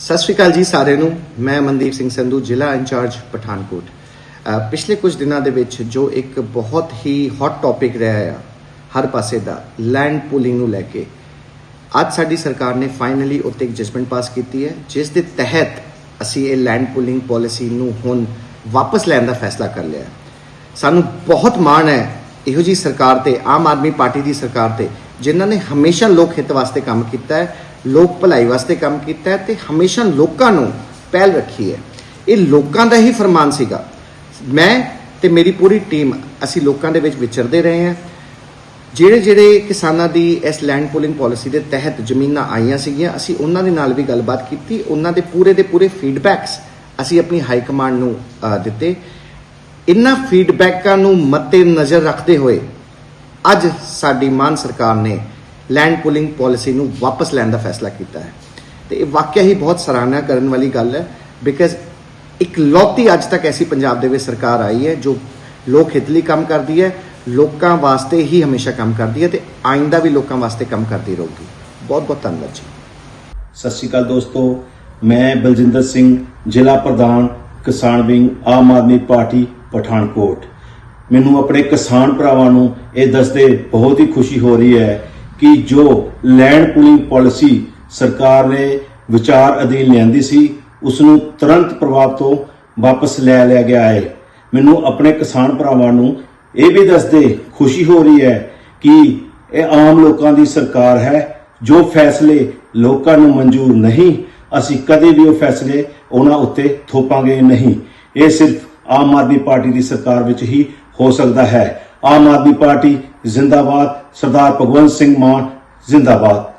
ਸਤਿ ਸ਼੍ਰੀ ਅਕਾਲ ਜੀ ਸਾਰਿਆਂ ਨੂੰ। ਮੈਂ ਮਨਦੀਪ ਸਿੰਘ ਸੰਧੂ, ਜ਼ਿਲ੍ਹਾ ਇੰਚਾਰਜ ਪਠਾਨਕੋਟ। ਪਿਛਲੇ ਕੁਝ ਦਿਨਾਂ ਦੇ ਵਿੱਚ ਜੋ ਇੱਕ ਬਹੁਤ ਹੀ ਹੌਟ ਟੌਪਿਕ ਰਿਹਾ ਆ, ਹਰ ਪਾਸੇ ਦਾ ਲੈਂਡ ਪੂਲਿੰਗ ਨੂੰ ਲੈ ਕੇ। ਅੱਜ ਸਾਡੀ ਸਰਕਾਰ ਨੇ ਫਾਈਨਲੀ ਉੱਤੇ ਇੱਕ ਜਜਮੈਂਟ ਪਾਸ ਕੀਤੀ ਹੈ, ਜਿਸ ਦੇ ਤਹਿਤ ਅਸੀਂ ਇਹ ਲੈਂਡ ਪੂਲਿੰਗ ਪਾਲਿਸੀ ਨੂੰ ਹੁਣ ਵਾਪਸ ਲੈਣ ਦਾ ਫੈਸਲਾ ਕਰ ਲਿਆ। ਸਾਨੂੰ ਬਹੁਤ ਮਾਣ ਹੈ ਇਹੋ ਜੀ ਸਰਕਾਰ ਤੇ, ਆਮ ਆਦਮੀ ਪਾਰਟੀ ਦੀ ਸਰਕਾਰ ਤੇ, ਜਿਨ੍ਹਾਂ ਨੇ ਹਮੇਸ਼ਾ ਲੋਕ ਹਿੱਤ ਵਾਸਤੇ ਕੰਮ ਕੀਤਾ ਹੈ। ਲੋਕ ਭਲਾਈ ਵਾਸਤੇ ਕੰਮ ਕੀਤਾ ਹੈ ਤੇ ਹਮੇਸ਼ਾ ਲੋਕਾਂ ਨੂੰ ਪਹਿਲ ਰੱਖੀ ਹੈ। ਇਹ ਲੋਕਾਂ ਦਾ ਹੀ ਫਰਮਾਨ ਸੀਗਾ। ਮੈਂ ਤੇ ਮੇਰੀ ਪੂਰੀ ਟੀਮ ਅਸੀਂ ਲੋਕਾਂ ਦੇ ਵਿੱਚ ਵਿਚਰਦੇ ਰਹੇ ਹਾਂ। ਜਿਹੜੇ ਜਿਹੜੇ ਕਿਸਾਨਾਂ ਦੀ ਇਸ ਲੈਂਡ ਪੂਲਿੰਗ ਪਾਲਿਸੀ ਦੇ ਤਹਿਤ ਜ਼ਮੀਨਾਂ ਆਈਆਂ ਸੀਗੀਆਂ, ਅਸੀਂ ਉਹਨਾਂ ਦੇ ਨਾਲ ਵੀ ਗੱਲਬਾਤ ਕੀਤੀ। ਉਹਨਾਂ ਦੇ ਪੂਰੇ ਦੇ ਪੂਰੇ ਫੀਡਬੈਕਸ ਅਸੀਂ ਆਪਣੀ ਹਾਈ ਕਮਾਂਡ ਨੂੰ ਦਿੱਤੇ। ਇਨ੍ਹਾਂ ਫੀਡਬੈਕਾਂ ਨੂੰ ਮੱਦੇ ਨਜ਼ਰ ਰੱਖਦੇ ਹੋਏ ਅੱਜ ਸਾਡੀ ਮਾਨ ਸਰਕਾਰ ਨੇ ਲੈਂਡ ਪੂਲਿੰਗ ਪਾਲਿਸੀ ਨੂੰ ਵਾਪਸ ਲੈਣ ਦਾ ਫੈਸਲਾ ਕੀਤਾ ਹੈ। ਤੇ ਇਹ ਵਾਕਿਆ ਹੀ ਬਹੁਤ ਸਰਾਹਨਾ ਕਰਨ ਵਾਲੀ ਗੱਲ ਹੈ ਬਿਕਾਜ਼ ਇੱਕ ਲੌਤੀ ਅੱਜ ਤੱਕ ਐਸੀ ਪੰਜਾਬ ਦੇ ਵਿੱਚ ਸਰਕਾਰ ਆਈ ਹੈ ਜੋ ਲੋਕ ਹਿੱਤ ਲਈ ਕੰਮ ਕਰਦੀ ਹੈ, ਲੋਕਾਂ ਵਾਸਤੇ ਹੀ ਹਮੇਸ਼ਾ ਕੰਮ ਕਰਦੀ ਹੈ ਤੇ ਆਇੰਦਾ ਵੀ ਲੋਕਾਂ ਵਾਸਤੇ ਕੰਮ ਕਰਦੀ ਰਹੂਗੀ। ਬਹੁਤ ਬਹੁਤ ਧੰਨਵਾਦ ਜੀ। ਸਤਿ ਸ਼੍ਰੀ ਅਕਾਲ ਦੋਸਤੋ, ਮੈਂ ਬਲਜਿੰਦਰ ਸਿੰਘ, ਜ਼ਿਲ੍ਹਾ ਪ੍ਰਧਾਨ, ਕਿਸਾਨ ਵਿੰਗ, ਆਮ ਆਦਮੀ ਪਾਰਟੀ, ਪਠਾਨਕੋਟ। ਮੈਨੂੰ ਆਪਣੇ ਕਿਸਾਨ ਭਰਾਵਾਂ ਨੂੰ ਇਹ ਦੱਸਦੇ ਬਹੁਤ ਹੀ ਖੁਸ਼ੀ ਹੋ ਰਹੀ ਹੈ ਕਿ ਜੋ ਲੈਂਡ ਪੂਲਿੰਗ ਪਾਲਿਸੀ ਸਰਕਾਰ ਨੇ ਵਿਚਾਰ ਅਧੀਨ ਲਿਆਂਦੀ ਸੀ ਉਸ ਨੂੰ ਤੁਰੰਤ ਪ੍ਰਭਾਵ ਤੋਂ ਵਾਪਸ ਲੈ ਲਿਆ ਗਿਆ ਹੈ। ਮੈਨੂੰ ਆਪਣੇ ਕਿਸਾਨ ਭਰਾਵਾਂ ਨੂੰ ਇਹ ਵੀ ਦੱਸਦੇ ਖੁਸ਼ੀ ਹੋ ਰਹੀ ਹੈ ਕਿ ਇਹ ਆਮ ਲੋਕਾਂ ਦੀ ਸਰਕਾਰ ਹੈ, ਜੋ ਫੈਸਲੇ ਲੋਕਾਂ ਨੂੰ ਮਨਜ਼ੂਰ ਨਹੀਂ। ਅਸੀਂ ਕਦੇ ਵੀ ਉਹ ਫੈਸਲੇ ਉਹਨਾਂ ਉੱਤੇ ਥੋਪਾਂਗੇ ਨਹੀਂ। ਇਹ ਸਿਰਫ ਆਮ ਆਦਮੀ ਪਾਰਟੀ ਦੀ ਸਰਕਾਰ ਵਿੱਚ ਹੀ ਹੋ ਸਕਦਾ ਹੈ। ਆਮ ਆਦਮੀ ਪਾਰਟੀ ਜ਼ਿੰਦਾਬਾਦ ਸਰਦਾਰ ਭਗਵੰਤ ਸਿੰਘ ਮਾਨ ਜ਼ਿੰਦਾਬਾਦ।